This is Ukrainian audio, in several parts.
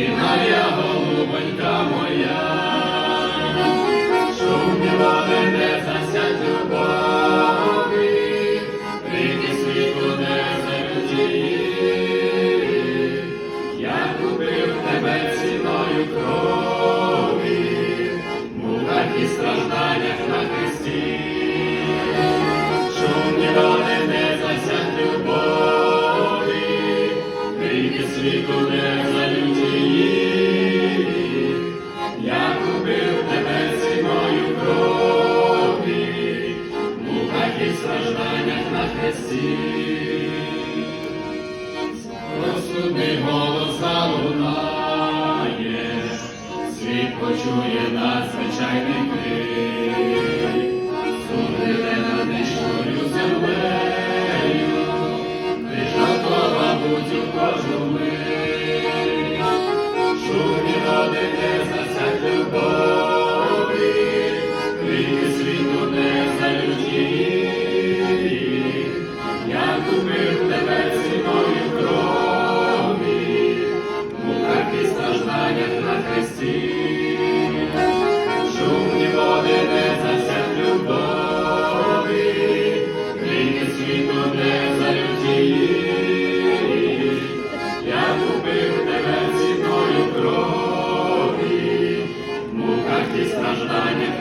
Ти моя голубонька моя, що в ніколи не засять любові, прийти світу не заключить. всіх, розсудний голос світ почує надзвичайний крик.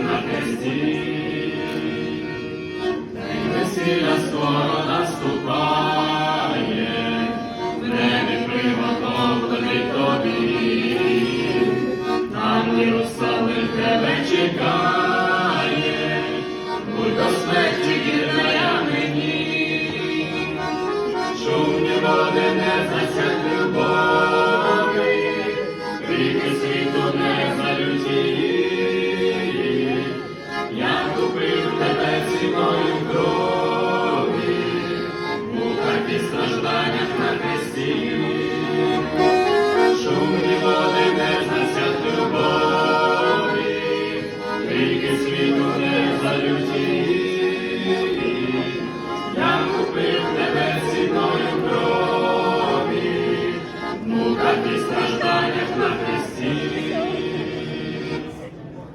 на хресті, весіля скоро.